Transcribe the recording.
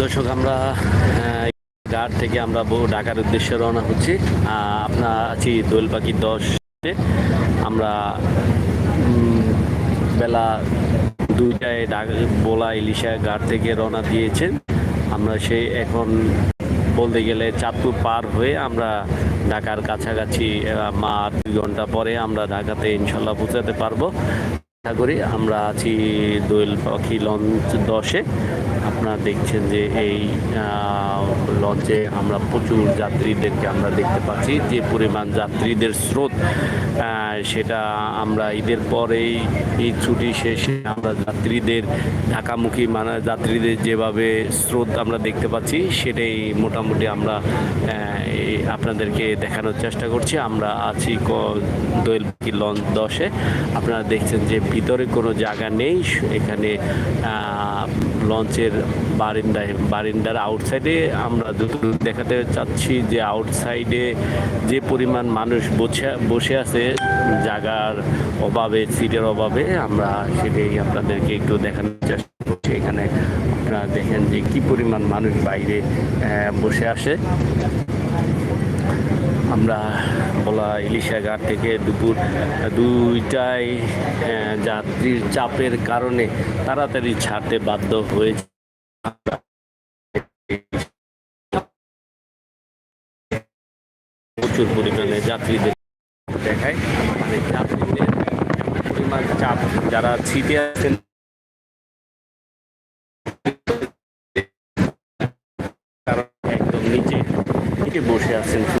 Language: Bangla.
দর্শক, আমরা ঘাট থেকে আমরা বহু ঢাকার উদ্দেশ্যে রওনা হচ্ছি। আপনার আছি দোল পাখি দশ। আমরা বেলা দুইটায় বোলা ইলিশা ঘাট থেকে রওনা দিয়েছেন। আমরা সেই এখন বলতে গেলে চাঁদপুর পার হয়ে আমরা ঢাকার কাছাকাছি মা দুই ঘণ্টা পরে আমরা ঢাকাতে ইনশাল্লাহ পৌঁছাতে পারব। আশা করি। আমরা আছি দোয়েল পাখি লঞ্চ দশে। আপনারা দেখছেন যে এই লঞ্চে আমরা প্রচুর যাত্রীদেরকে আমরা দেখতে পাচ্ছি। যে পরিমাণ যাত্রীদের স্রোত সেটা আমরা ঈদের পরেই ঈদ ছুটি শেষে আমরা যাত্রীদের ঢাকামুখী মানে যাত্রীদের যেভাবে স্রোত আমরা দেখতে পাচ্ছি, সেটাই মোটামুটি আমরা আপনাদেরকে দেখানোর চেষ্টা করছি। আমরা আছি দোয়েল পাখি লঞ্চ দশে। আপনারা দেখছেন যে ভিতরে কোনো জায়গা নেই। এখানে লঞ্চের বারিন্দায় বারিন্দার আউটসাইডে আমরা যতটুকু দেখাতে চাচ্ছি যে আউটসাইডে যে পরিমাণ মানুষ বসে বসে আছে, জায়গার অভাবে, সিটের অভাবে, আমরা সেটাই আপনাদেরকে একটু দেখানোর চেষ্টা করছি। এখানে আপনারা দেখেন যে কি পরিমাণ মানুষ বাইরে বসে আসে আমরা বলা ইলিশা ঘাট থেকে দুপুর দুইটায় যাত্রীর চাপের কারণে তাড়াতাড়ি ছাড়তে বাধ্য হয়েছে। প্রচুর পরিমাণে যাত্রীদের দেখায়। মানে যাত্রীদের পরিমাণ চাপ যারা ছিটে আছেন একদম নিচে বসে আছেন।